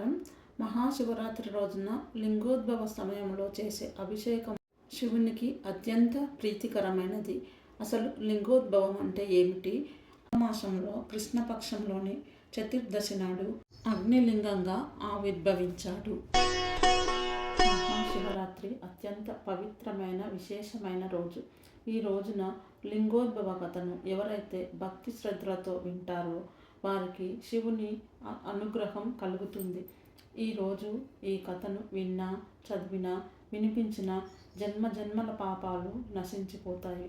నమస్కారం మహాశివరాత్రి రోజున లింగోద్భవ సమయంలో చేసే అభిషేకం శివునికి అత్యంత ప్రీతికరమైనది. అసలు లింగోద్భవం అంటే ఏమిటి? మాసంలో కృష్ణపక్షంలోని చతుర్దశి నాడు అగ్నిలింగంగా ఆవిర్భవించాడు. మహాశివరాత్రి అత్యంత పవిత్రమైన విశేషమైన రోజు. ఈ రోజున లింగోద్భవ కథను ఎవరైతే భక్తి శ్రద్ధలతో వింటారో వారికి శివుని అనుగ్రహం కలుగుతుంది. ఈరోజు ఈ కథను విన్నా చదివినా వినిపించిన జన్మ జన్మల పాపాలు నశించిపోతాయి.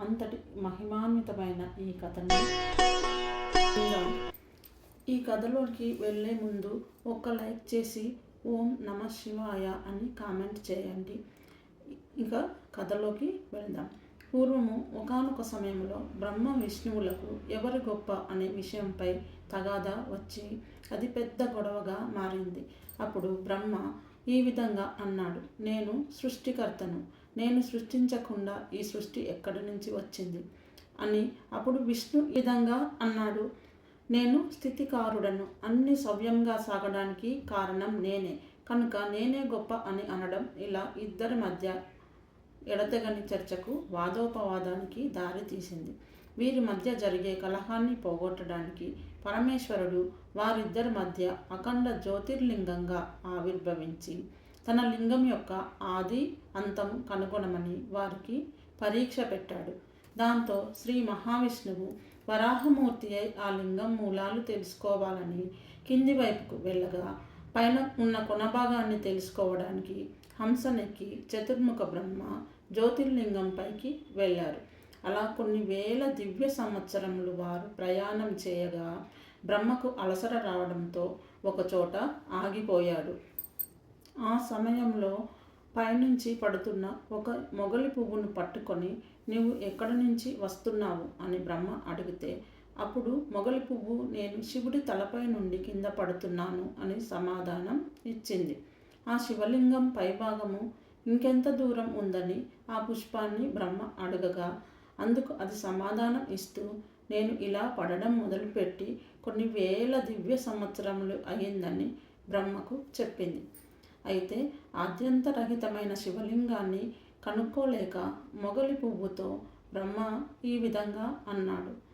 అంతటి మహిమాన్వితమైన ఈ కథను ఈ కథలోకి వెళ్ళే ముందు ఒక లైక్ చేసి ఓం నమ శివాయ అని కామెంట్ చేయండి. ఇంకా కథలోకి వెళ్దాం. పూర్వము ఒకానొక సమయంలో బ్రహ్మ విష్ణువులకు ఎవరు గొప్ప అనే విషయంపై తగాదా వచ్చి అది పెద్ద గొడవగా మారింది. అప్పుడు బ్రహ్మ ఈ విధంగా అన్నాడు నేను సృష్టికర్తను. నేను సృష్టించకుండా ఈ సృష్టి ఎక్కడి నుంచి వచ్చింది? అని అప్పుడు విష్ణు ఈ విధంగా అన్నాడు నేను స్థితికారుడను. అన్ని సవ్యంగా సాగడానికి కారణం నేనే. కనుక నేనే గొప్ప అని అనడం ఇలా ఇద్దరి మధ్య ఎడతెగని చర్చకు వాదోపవాదానికి దారి తీసింది. వీరి మధ్య జరిగే కలహాన్ని పోగొట్టడానికి పరమేశ్వరుడు వారిద్దరి మధ్య అఖండ జ్యోతిర్లింగంగా ఆవిర్భవించి తన లింగం యొక్క ఆది అంతం కనుగొనమని వారికి పరీక్ష పెట్టాడు. దాంతో శ్రీ మహావిష్ణువు వరాహమూర్తి అయి ఆ లింగం మూలాలు తెలుసుకోవాలని కింది వైపుకు వెళ్ళగా పైన ఉన్న కొనభాగాన్ని తెలుసుకోవడానికి హంసనెక్కి చతుర్ముఖ బ్రహ్మ జ్యోతిర్లింగం పైకి వెళ్ళారు. అలా కొన్ని వేల దివ్య సంవత్సరములు వారు ప్రయాణం చేయగా బ్రహ్మకు అలసర రావడంతో ఒకచోట ఆగిపోయాడు. ఆ సమయంలో పైనుంచి పడుతున్న ఒక మొగలి పువ్వును పట్టుకొని నీవు ఎక్కడి నుంచి వస్తున్నావు? అని బ్రహ్మ అడిగితే అప్పుడు మొగలి పువ్వు నేను శివుడి తలపై నుండి కింద పడుతున్నాను అని సమాధానం ఇచ్చింది. ఆ శివలింగం పైభాగము ఇంకెంత దూరం ఉందని ఆ పుష్పాన్ని బ్రహ్మ అడగగా అందుకు అది సమాధానం ఇస్తూ నేను ఇలా పడడం మొదలుపెట్టి కొన్ని వేల దివ్య సంవత్సరములు అయిందని బ్రహ్మకు చెప్పింది. అయితే ఆద్యంతరహితమైన శివలింగాన్ని కనుక్కోలేక మొగలి పువ్వుతో బ్రహ్మ ఈ విధంగా అన్నాడు.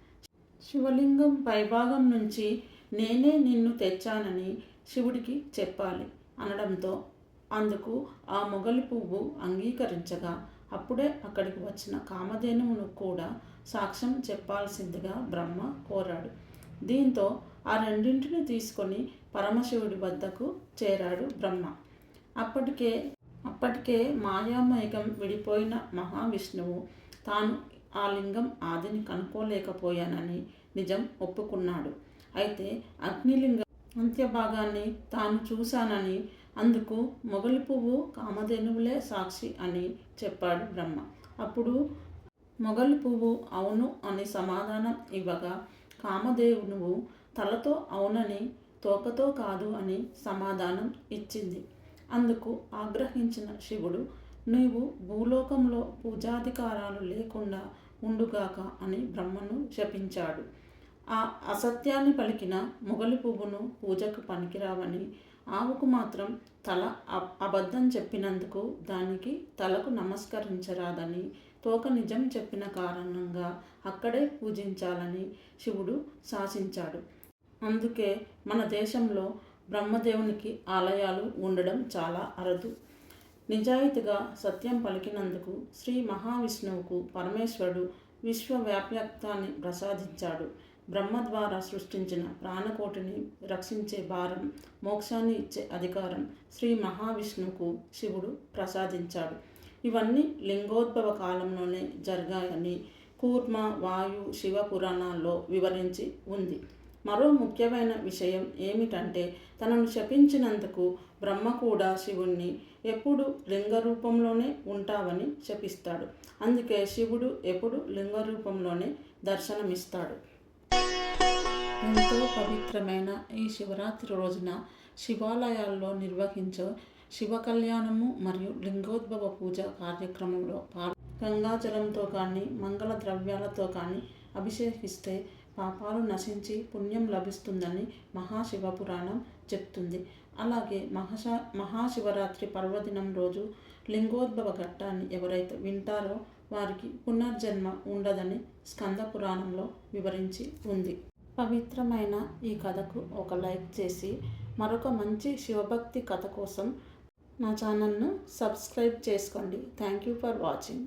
శివలింగం పైభాగం నుంచి నేనే నిన్ను తెచ్చానని శివుడికి చెప్పాలి అనడంతో అందుకు ఆ మొగలి పువ్వు అంగీకరించగా అప్పుడే అక్కడికి వచ్చిన కామధేనువును కూడా సాక్ష్యం చెప్పాల్సిందిగా బ్రహ్మ కోరాడు. దీంతో ఆ రెండింటిని తీసుకొని పరమశివుడి వద్దకు చేరాడు బ్రహ్మ. అప్పటికే అప్పటికే మాయామయకం విడిపోయిన మహావిష్ణువు తాను ఆ లింగం ఆదిని కనుక్కోలేకపోయానని నిజం ఒప్పుకున్నాడు. అయితే అగ్నిలింగం అంత్యభాగాన్ని తాను చూశానని అందుకు మొగలి పువ్వు కామధేనువులే సాక్షి అని చెప్పాడు బ్రహ్మ. అప్పుడు మొగలి పువ్వు అవును అని సమాధానం ఇవ్వగా కామదేవునువు తలతో అవునని తోకతో కాదు అని సమాధానం ఇచ్చింది. అందుకు ఆగ్రహించిన శివుడు నీవు భూలోకంలో పూజాధికారాలు లేకుండా ఉండుగాక అని బ్రహ్మను శపించాడు ఆ అసత్యాన్ని పలికిన మొగలి పువ్వును పూజకు పనికిరావని ఆవుకు మాత్రం తల అబద్ధం చెప్పినందుకు దానికి తలకు నమస్కరించరాదని తోక నిజం చెప్పిన కారణంగా అక్కడే పూజించాలని శివుడు శాసించాడు. అందుకే మన దేశంలో బ్రహ్మదేవునికి ఆలయాలు ఉండడం చాలా అరదు. నిజాయితీగా సత్యం పలికినందుకు శ్రీ మహావిష్ణువుకు పరమేశ్వరుడు విశ్వవ్యాప్యత్వాన్ని ప్రసాదించాడు. బ్రహ్మ ద్వారా సృష్టించిన ప్రాణకోటిని రక్షించే భారం మోక్షాన్ని ఇచ్చే అధికారం శ్రీ మహావిష్ణువుకు శివుడు ప్రసాదించాడు. ఇవన్నీ లింగోద్భవ కాలంలోనే జరిగాయని కూర్మ వాయు శివ పురాణాల్లో వివరించి ఉంది. మరో ముఖ్యమైన విషయం ఏమిటంటే తనను శపించినందుకు బ్రహ్మ కూడా శివుణ్ణి ఎప్పుడు లింగ రూపంలోనే ఉంటావని శపిస్తాడు అందుకే శివుడు ఎప్పుడు లింగ రూపంలోనే దర్శనమిస్తాడు. ఎంతో పవిత్రమైన ఈ శివరాత్రి రోజున శివాలయాల్లో నిర్వహించే శివ కళ్యాణము మరియు లింగోద్భవ పూజ కార్యక్రమంలో పాల్ గంగాజలంతో కానీ మంగళ ద్రవ్యాలతో కానీ అభిషేకిస్తే పాపాలు నశించి పుణ్యం లభిస్తుందని మహాశివ పురాణం చెప్తుంది. అలాగే మహాశా మహాశివరాత్రి పర్వదినం రోజు లింగోద్భవ ఘట్టాన్ని ఎవరైతే వింటారో వారికి పునర్జన్మ ఉండదని స్కంద పురాణంలో వివరించి ఉంది. పవిత్రమైన ఈ కథకు ఒక లైక్ చేసి మరొక మంచి శివభక్తి కథ కోసం నా ఛానల్ను సబ్స్క్రైబ్ చేసుకోండి. Thank you for watching.